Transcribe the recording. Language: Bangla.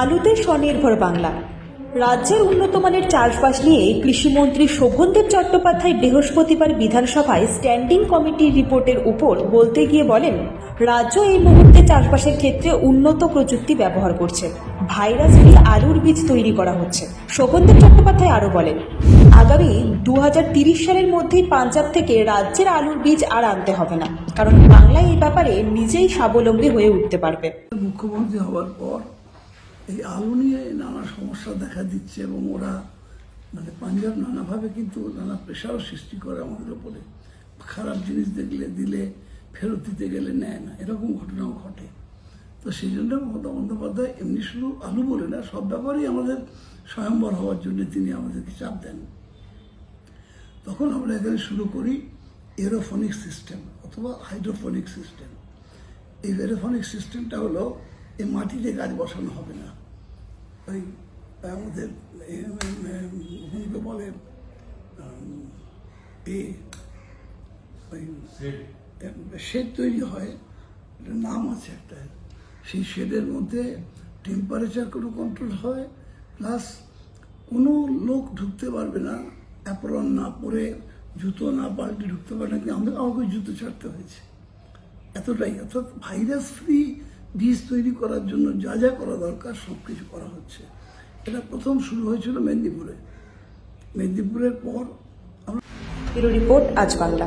আলুতে স্বনির্ভর বাংলা। রাজ্যের উন্নত মানের চাষবাস নিয়ে কৃষিমন্ত্রী শোভনদেব চট্টোপাধ্যায় বৃহস্পতিবার বিধানসভায় স্ট্যান্ডিং কমিটির রিপোর্টের উপর বলতে গিয়ে বলেন, রাজ্য এই মুহূর্তে চাষবাসের ক্ষেত্রে উন্নত প্রযুক্তি ব্যবহার করছে। ভাইরাস ফ্রি আলুর বীজ তৈরি করা হচ্ছে। শোভনদেব চট্টোপাধ্যায় আরও বলেন, আগামী দু সালের মধ্যেই পাঞ্জাব থেকে রাজ্যের আলুর বীজ আর আনতে হবে না। কারণ বাংলা এই ব্যাপারে নিজেই স্বাবলম্বী হয়ে উঠতে পারবে। মুখ্যমন্ত্রী হওয়ার পর এই আলু নিয়ে নানা সমস্যা দেখা দিচ্ছে এবং ওরা মানে পাঞ্জাব নানাভাবে কিন্তু নানা প্রেশারও সৃষ্টি করে আমাদের উপরে। খারাপ জিনিস দেখলে, দিলে, ফেরত দিতে গেলে নেয় না। এরকম ঘটনাও ঘটে। তো সেই জন্য মমতা বন্দ্যোপাধ্যায় এমনি শুধু আলু বলে না, সব ব্যাপারেই আমাদের স্বয়ম্বর হওয়ার জন্য তিনি আমাদেরকে চাপ দেন। তখন আমরা এখানে শুরু করি এরোফনিক সিস্টেম অথবা হাইড্রোফনিক সিস্টেম এই এরোফনিক সিস্টেমটা হলো, এই মাটিতে গাছ বসানো হবে না। ওই আমাদের ওখানকে বলে এ ওই শেড তৈরি হয়। নাম আছে একটা। সেই শেডের মধ্যে টেম্পারেচার কোনো কন্ট্রোল হয় প্লাস কোনো লোক ঢুকতে পারবে না অ্যাপ্রন না পরে জুতো না পাল্টে ঢুকতে পারবে না কিন্তু আমাদের আমাকে জুতো ছাড়তে হয়েছে। এতটাই অর্থাৎ ভাইরাস ফ্রি বীজ তৈরি করার জন্য যা যা করা দরকার সব কিছু করা হচ্ছে। এটা প্রথম শুরু হয়েছিল মেদিনীপুরে। মেদিনীপুরের পর আমরা রিপোর্ট আজ বাংলা।